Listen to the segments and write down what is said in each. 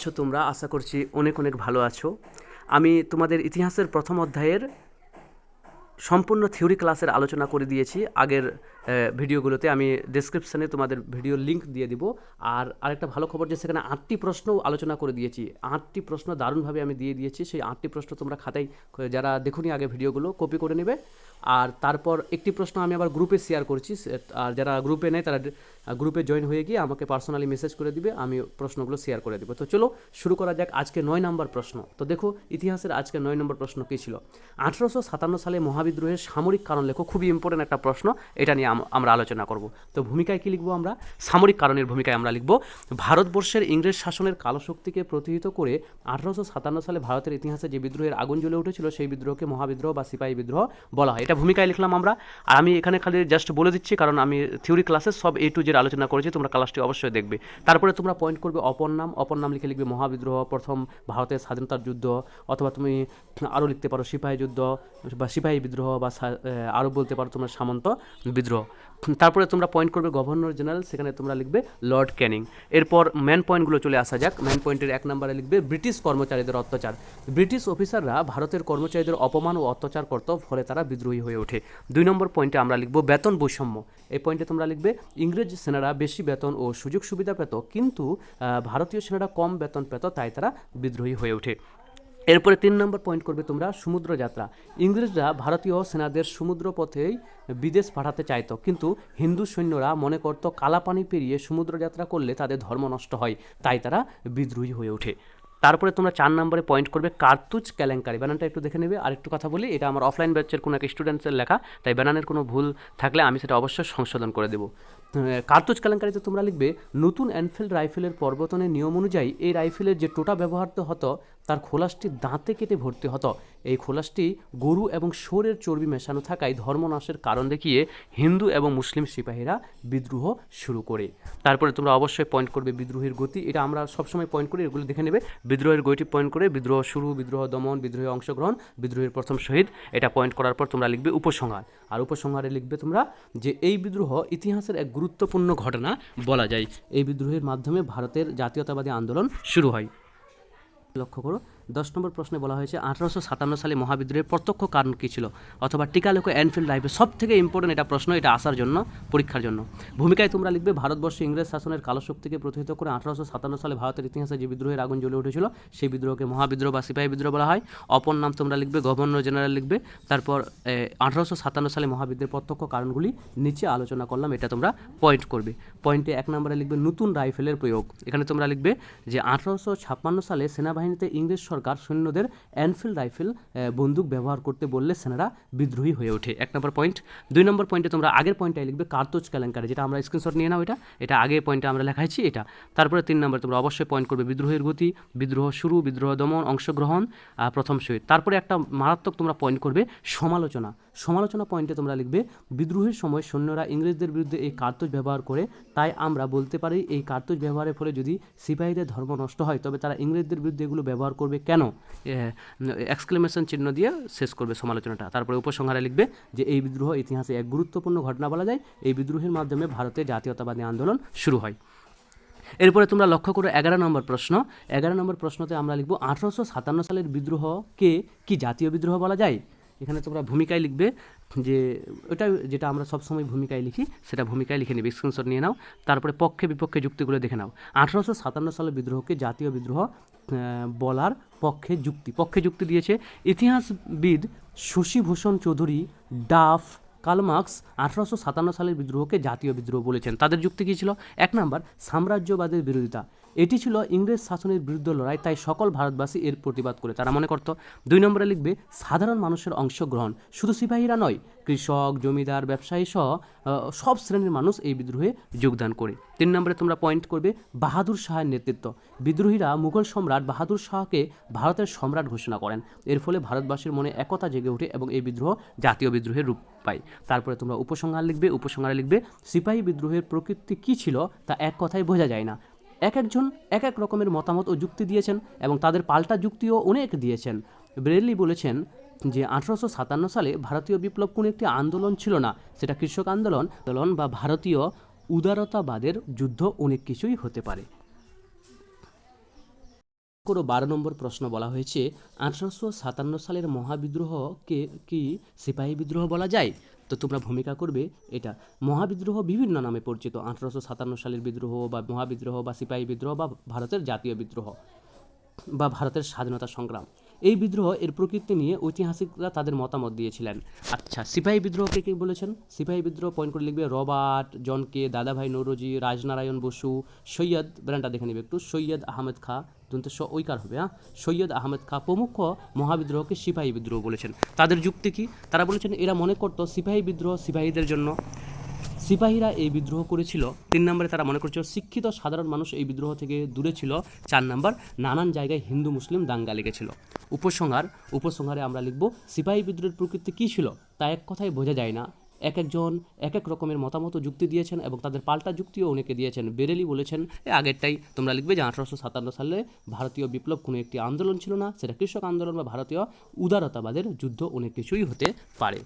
আছো তোমরা, আশা করছি অনেক অনেক ভালো আছো। আমি তোমাদের ইতিহাসের প্রথম অধ্যায়ের সম্পূর্ণ থিওরি ক্লাসের আলোচনা করে দিয়েছি। আগের ভিডিওগুলোতে আমি ডেসক্রিপশানে তোমাদের ভিডিও লিঙ্ক দিয়ে দিব। আর আরেকটা ভালো খবর যে সেখানে আটটি প্রশ্ন আলোচনা করে দিয়েছি। আটটি প্রশ্ন দারুণভাবে আমি দিয়ে দিয়েছি। সেই আটটি প্রশ্ন তোমরা খাতায় যারা দেখুনি আগে ভিডিওগুলো কপি করে নেবে। আর তারপর একটি প্রশ্ন আমি আবার গ্রুপে শেয়ার করছি। আর যারা গ্রুপে নেয়, তারা গ্রুপে জয়েন হয়ে গিয়ে আমাকে পার্সোনালি মেসেজ করে দিবে। আমি প্রশ্নগুলো শেয়ার করে দেবো। তো চলো শুরু করা যাক আজকে নয় নম্বর প্রশ্ন। তো দেখো, ইতিহাসের আজকে নয় নম্বর প্রশ্ন কী ছিল? আঠারোশো সাতান্ন সালে মহাবিদ্রোহের সামরিক কারণ লেখো খুবই ইম্পর্টেন্ট একটা প্রশ্ন। এটা নিয়ে আমরা আলোচনা করব। তো ভূমিকায় কী লিখব আমরা? সামরিক কারণের ভূমিকায় আমরা লিখব, ভারতবর্ষের ইংরেজ শাসনের কালো শক্তিকে প্রতিহিত করে আঠারোশো সাতান্ন সালে ভারতের ইতিহাসে যে বিদ্রোহের আগুন জ্বলে উঠেছিল, সেই বিদ্রোহকে মহাবিদ্রোহ বা সিপাহী বিদ্রোহ বলা হয়। এটা ভূমিকায় লিখলাম আমরা। আর আমি এখানে খালি জাস্ট বলে দিচ্ছি, কারণ আমি থিওরি ক্লাসে সব এ টু জেড আলোচনা করেছি, তোমরা ক্লাসটি অবশ্যই দেখবে। তারপরে তোমরা পয়েন্ট করবে অপর নাম। অপর নাম লিখে লিখবে মহাবিদ্রোহ, প্রথম ভারতের স্বাধীনতার যুদ্ধ, অথবা তুমি আরও লিখতে পারো সিপাহী যুদ্ধ বা সিপাহী বিদ্রোহ বা আরও বলতে পারো তোমরা সামন্ত বিদ্রোহ। তারপরে তোমরা পয়েন্ট করবে গভর্নর জেনারেল সেখানে তোমরা লিখবে লর্ড ক্যানিং এরপর ম্যান পয়েন্টগুলো চলে আসা যাক। ম্যান পয়েন্টের এক নম্বরে লিখবে ব্রিটিশ কর্মচারীদের অত্যাচার। ব্রিটিশ অফিসাররা ভারতের কর্মচারীদের অপমান ও অত্যাচার করত, ফলে তারা বিদ্রোহী হয়ে ওঠে। দুই নম্বর পয়েন্টে আমরা লিখব বেতন বৈষম্য। এই পয়েন্টে তোমরা লিখবে, ইংরেজ সেনারা বেশি বেতন ও সুযোগ সুবিধা পেত, কিন্তু ভারতীয় সেনারা কম বেতন পেত, তাই তারা বিদ্রোহী হয়ে ওঠে। এরপরে তিন নম্বর পয়েন্ট করবে তোমরা সমুদ্র যাত্রা ইংরেজরা ভারতীয় সেনাদের সমুদ্র পথেই বিদেশ পাঠাতে চাইতো, কিন্তু হিন্দু সৈন্যরা মনে করত কালাপানি পেরিয়ে সমুদ্র যাত্রা করলে তাদের ধর্ম নষ্ট হয়, তাই তারা বিদ্রোহী হয়ে ওঠে। তারপরে তোমরা চার নম্বরে পয়েন্ট করবে কার্তুজ কেলেঙ্কারি। বানানটা একটু দেখে নেবে আর একটু কথা বলি, এটা আমার অফলাইন ব্যাচের কোনো এক স্টুডেন্টসের লেখা, তাই বানানের কোনো ভুল থাকলে আমি সেটা অবশ্যই সংশোধন করে দেবো। কার্তুজ কেলেঙ্কারিতে তোমরা লিখবে, নতুন এনফিল্ড রাইফেলের পর্বতনের নিয়ম অনুযায়ী এই রাইফেলের যে টোটা ব্যবহৃত হতো তার খোলাসটি দাঁতে কেটে ভর্তি হতো। এই খোলাসটি গরু এবং শোরের চর্বি মেশানো থাকায় ধর্মনাশের কারণ দেখিয়ে হিন্দু এবং মুসলিম সিপাহীরা বিদ্রোহ শুরু করে। তারপরে তোমরা অবশ্যই পয়েন্ট করবে বিদ্রোহের গতি। এটা আমরা সবসময় পয়েন্ট করি, এগুলো দেখে নেবে। বিদ্রোহের গতি পয়েন্ট করে বিদ্রোহ শুরু, বিদ্রোহ দমন, বিদ্রোহে অংশগ্রহণ, বিদ্রোহের প্রথম শহীদ। এটা পয়েন্ট করার পর তোমরা লিখবে উপসংহার। আর উপসংহারে লিখবে তোমরা যে এই বিদ্রোহ ইতিহাসের এক গুরুত্বপূর্ণ ঘটনা বলা যায়। এই বিদ্রোহের মাধ্যমে ভারতের জাতীয়তাবাদী আন্দোলন শুরু হয়। লক্ষ্য করো দশ নম্বর প্রশ্নে বলা হয়েছে, আঠারোশো সাতান্ন সালে মহাবিদ্রোহের প্রত্যক্ষ কারণ কী ছিল? অথবা টিকালোক এনফিল্ড লাইফে সব থেকে ইম্পর্টেন্ট এটা প্রশ্ন, এটা আসার জন্য, পরীক্ষার জন্য। ভূমিকায় তোমরা লিখবে, ভারতবর্ষ ইংরেজ শাসনের কালো শক্তিকে প্রতিহিত করে আঠারোশো সাতান্ন সালে ভারতের ইতিহাসে যে বিদ্রোহের আগুন জ্বলে উঠেছিল, সেই বিদ্রোহকে মহাবিদ্রোহ বা সিপাহী বিদ্রোহ বলা হয়। অপর নাম তোমরা লিখবে, গভর্নর জেনারেল লিখবে। তারপর আঠারোশো সাতান্ন সালে মহাবিদ্রোহের প্রত্যক্ষ কারণগুলি নিচে আলোচনা করলাম, এটা তোমরা পয়েন্ট করবে। পয়েন্টে এক নম্বরে লিখবে, নতুন রাইফেলের প্রয়োগ। এখানে তোমরা লিখবে যে, আঠারোশো ছাপ্পান্ন সালে সেনাবাহিনীতে ইংরেজ সরকার সৈন্যদের এনফিল্ড রাইফেল বন্দুক ব্যবহার করতে বললে সেনারা বিদ্রোহী হয়ে ওঠে। এক নম্বর পয়েন্ট। দুই নম্বর পয়েন্টে তোমরা আগের পয়েন্টটাই লিখবে, কার্তুজ কেলেঙ্কারি যেটা আমরা স্ক্রিনশট নিয়ে নাও এটা। এটা আগে পয়েন্টে আমরা লেখাইছি এটা। তারপরে তিন নম্বর তোমরা অবশ্যই পয়েন্ট করবে বিদ্রোহের গতি, বিদ্রোহ শুরু, বিদ্রোহ দমন, অংশগ্রহণ প্রথম শহীদ। তারপরে একটা মারাত্মক তোমরা পয়েন্ট করবে, সমালোচনা। সমালোচনা পয়েন্টে তোমরা লিখবে, বিদ্রোহের সময় সৈন্যরা ইংরেজদের বিরুদ্ধে এই কার্তুজ ব্যবহার করে, তাই আমরা বলতে পারি এই কার্তুজ ব্যবহারের ফলে যদি সিপাহীদের ধর্ম নষ্ট হয়, তবে তারা ইংরেজদের বিরুদ্ধে এগুলো ব্যবহার করবে কেন? এক্সক্লেমেশন চিহ্ন দিয়ে শেষ করবে সমালোচনাটা। তারপরে উপসংহারে লিখবে যে, এই বিদ্রোহ ইতিহাসে এক গুরুত্বপূর্ণ ঘটনা বলা যায়। এই বিদ্রোহের মাধ্যমে ভারতে জাতীয়তাবাদী আন্দোলন শুরু হয়। এরপরে তোমরা লক্ষ্য করো এগারো নম্বর প্রশ্ন। এগারো নম্বর প্রশ্নতে আমরা লিখব, আঠারোশো সাতান্ন সালের বিদ্রোহকে কি জাতীয় বিদ্রোহ বলা যায়? এখানে তোমরা ভূমিকায় লিখবে যে, ওটা যেটা আমরা সবসময় ভূমিকায় লিখি, সেটা ভূমিকায় লিখে নিবে। স্ক্রিনশট নিয়ে নাও। তারপরে পক্ষে বিপক্ষে যুক্তিগুলো দেখে নাও। আঠারোশো সাতান্ন সালের বিদ্রোহকে জাতীয় বিদ্রোহ বলার পক্ষে যুক্তি। পক্ষে যুক্তি দিয়েছে, ইতিহাসবিদ শশীভূষণ চৌধুরী, ডাফ কালমার্কস আঠারোশো সাতান্ন সালের বিদ্রোহকে জাতীয় বিদ্রোহ বলেছেন। তাদের যুক্তি কী ছিল? এক নম্বর, সাম্রাজ্যবাদের বিরোধিতা। এটি ছিল ইংরেজ শাসনের বিরুদ্ধে লড়াই, তাই সকল ভারতবাসী এর প্রতিবাদ করে। তারা মনে করত, দুই নম্বরে লিখবে, সাধারণ মানুষের অংশগ্রহণ। শুধু সিপাহীরা নয়, কৃষক, জমিদার, ব্যবসায়ী সহ সব শ্রেণির মানুষ এই বিদ্রোহে যোগদান করে। তিন নম্বরে তোমরা পয়েন্ট করবে, বাহাদুর শাহের নেতৃত্ব। বিদ্রোহীরা মুঘল সম্রাট বাহাদুর শাহকে ভারতের সম্রাট ঘোষণা করেন। এর ফলে ভারতবাসীর মনে একতা জেগে ওঠে এবং এই বিদ্রোহ জাতীয় বিদ্রোহের রূপ পায়। তারপরে তোমরা উপসংহার লিখবে, উপসংহারে লিখবে, সিপাহী বিদ্রোহের প্রকৃতি কী ছিল তা এক কথায় বোঝা যায় না। এক একজন এক এক রকমের মতামত ও যুক্তি দিয়েছেন এবং তাদের পাল্টা যুক্তিও অনেক দিয়েছেন। ব্রেলি বলেছেন যে, আঠারোশো সাতান্ন সালে ভারতীয় বিপ্লব কোনো একটি আন্দোলন ছিল না, সেটা কৃষক আন্দোলন আন্দোলন বা ভারতীয় উদারতাবাদের যুদ্ধ অনেক কিছুই হতে পারে। করো বারো নম্বর প্রশ্ন বলা হয়েছে, আঠারোশো সাতান্ন সালের মহাবিদ্রোহকে কি সিপাহী বিদ্রোহ বলা যায়? তো তোমরা ভূমিকা করবে এটা। মহাবিদ্রোহ বিভিন্ন নামে পরিচিত, আঠারোশো সাতান্ন সালের বিদ্রোহ বা মহাবিদ্রোহ বা সিপাহী বিদ্রোহ বা ভারতের জাতীয় বিদ্রোহ বা ভারতের স্বাধীনতা সংগ্রাম। এই বিদ্রোহ এর প্রকৃতি নিয়ে ঐতিহাসিকরা তাদের মতামত দিয়েছিলেন। আচ্ছা সিপাহী বিদ্রোহকে কি বলেছেন? সিপাহী বিদ্রোহ পয়েন্ট করে লিখবে রবার্ট জনকে দাদাভাই নৌরজি, রাজনারায়ণ বসু, সৈয়দ ব্র্যান্ডটা দেখে নেবে একটু, সৈয়দ আহমেদ খা দন্ত ঐকার হবে হ্যাঁ? সৈয়দ আহমেদ খা প্রমুখ মহাবিদ্রোহকে সিপাহী বিদ্রোহ বলেছেন। তাদের যুক্তি কি? তারা বলেছেন, এরা মনে করতো সিপাহী বিদ্রোহ সিপাহীদের জন্য। সিপাহীরা এই বিদ্রোহ করেছিল, তিন নম্বরে তারা মনে করছিল, শিক্ষিত সাধারণ মানুষ এই বিদ্রোহ থেকে দূরে ছিল। চার নম্বর, নানান জায়গায় হিন্দু, মুসলিম দাঙ্গা লেগেছিল। উপসংহার, উপসংহারে আমরা লিখব, সিপাহী বিদ্রোহের প্রকৃতি কী ছিল? তা এক কথায় বোঝা যায় না। এক একজন এক এক রকমের মতামত যুক্তি দিয়েছেন এবং তাদের পাল্টা যুক্তিও অনেকে দিয়েছেন। বেরেলি বলেছেন, এ আগেরটাই তোমরা লিখবে যে আঠারোশো সাতান্ন সালে ভারতীয় বিপ্লব কোনো একটি আন্দোলন ছিল না। সেটা কৃষক আন্দোলন বা ভারতীয় উদারতাবাদের যুদ্ধ অনেক কিছুই হতে পারে।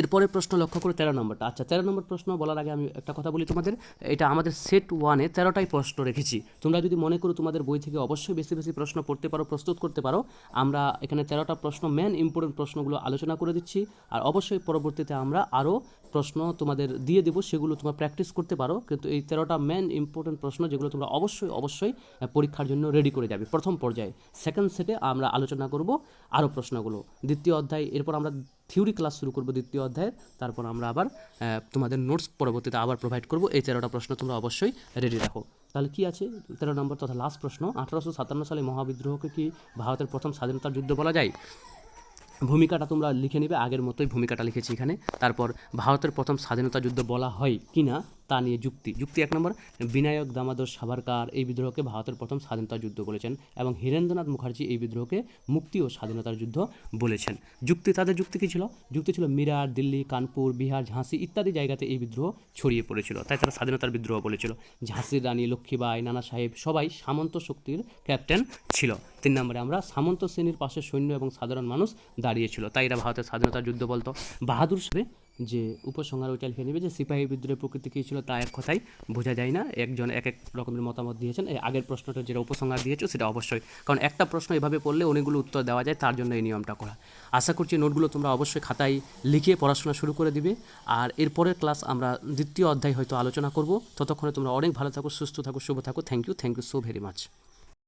এরপরে প্রশ্ন লক্ষ্য করে তেরো নম্বরটা। আচ্ছা তেরো নম্বর প্রশ্ন বলার আগে আমি একটা কথা বলি তোমাদের। এটা আমাদের সেট ওয়ানে তেরোটাই প্রশ্ন রেখেছি। তোমরা যদি মনে করো তোমাদের বই থেকে অবশ্যই বেশি বেশি প্রশ্ন পড়তে পারো, প্রস্তুত করতে পারো, আমরা এখানে তেরোটা প্রশ্ন মেন ইম্পর্টেন্ট প্রশ্নগুলো আলোচনা করে দিচ্ছি। আর অবশ্যই পরবর্তীতে আমরা আরও প্রশ্ন তোমাদের দিয়ে দেবো, সেগুলো তোমরা প্র্যাকটিস করতে পারো। কিন্তু এই তেরোটা মেন ইম্পর্টেন্ট প্রশ্ন যেগুলো তোমরা অবশ্যই অবশ্যই পরীক্ষার জন্য রেডি করে যাবে। প্রথম পর্যায়ে সেকেন্ড সেটে আমরা আলোচনা করব আরও প্রশ্নগুলো। দ্বিতীয় অধ্যায়, এরপর আমরা থিওরি ক্লাস শুরু করব দ্বিতীয় অধ্যায়ের। তারপর আমরা আবার তোমাদের নোটস পরবর্তীতে আবার প্রোভাইড করব। এই তেরোটা প্রশ্ন তোমরা অবশ্যই রেডি রাখো। তাহলে কি আছে? তেরো নম্বর তথা লাস্ট প্রশ্ন, আঠারোশো সাতান্ন সালে মহাবিদ্রোহকে কি ভারতের প্রথম স্বাধীনতার যুদ্ধ বলা যায়? ভূমিকাটা তোমরা লিখে নেবে, আগের মতোই ভূমিকাটা লিখেছি এখানে। তারপর ভারতের প্রথম স্বাধীনতা যুদ্ধ বলা হয় কি না তা নিয়ে যুক্তি। যুক্তি এক নম্বর, বিনায়ক দামোদর সাভারকার এই বিদ্রোহকে ভারতের প্রথম স্বাধীনতা যুদ্ধ বলেছেন এবং হীরেন্দ্রনাথ মুখার্জি এই বিদ্রোহকে মুক্তি ও স্বাধীনতার যুদ্ধ বলেছেন। যুক্তি, তাদের যুক্তি কী ছিল? যুক্তি ছিল মিরাট দিল্লি, কানপুর, বিহার, ঝাঁসি ইত্যাদি জায়গাতে এই বিদ্রোহ ছড়িয়ে পড়েছিল। তাই তারা স্বাধীনতার বিদ্রোহ বলেছিল। ঝাঁসির রানী, লক্ষ্মীবাই, নানা সাহেব সবাই সামন্ত শক্তির ক্যাপ্টেন ছিল। তিন নম্বরে আমরা সামন্ত শ্রেণির পাশে সৈন্য এবং সাধারণ মানুষ দাঁড়িয়েছিল তাই এরা ভারতের স্বাধীনতার যুদ্ধ বলতো। বাহাদুর সাহেব যে উপসংহার ওইটা লিখে নেবে যে সিপাহী বিদ্রোহের প্রকৃতি কী ছিল তা এক কথাই বোঝা যায় না। একজন এক এক রকমের মতামত দিয়েছেন। এই আগের প্রশ্নটা যেটা উপসংহার দিয়েছ সেটা অবশ্যই। কারণ একটা প্রশ্ন এভাবে পড়লে অনেকগুলো উত্তর দেওয়া যায়, তার জন্য এই নিয়মটা করা। আশা করছি নোটগুলো তোমরা অবশ্যই খাতায় লিখে পড়াশোনা শুরু করে দিবে। আর এরপরের ক্লাস আমরা দ্বিতীয় অধ্যায় হয়তো আলোচনা করব। ততক্ষণে তোমরা অনেক ভালো থাকো, সুস্থ থাকো, শুভ থাকো। Thank you thank you so very much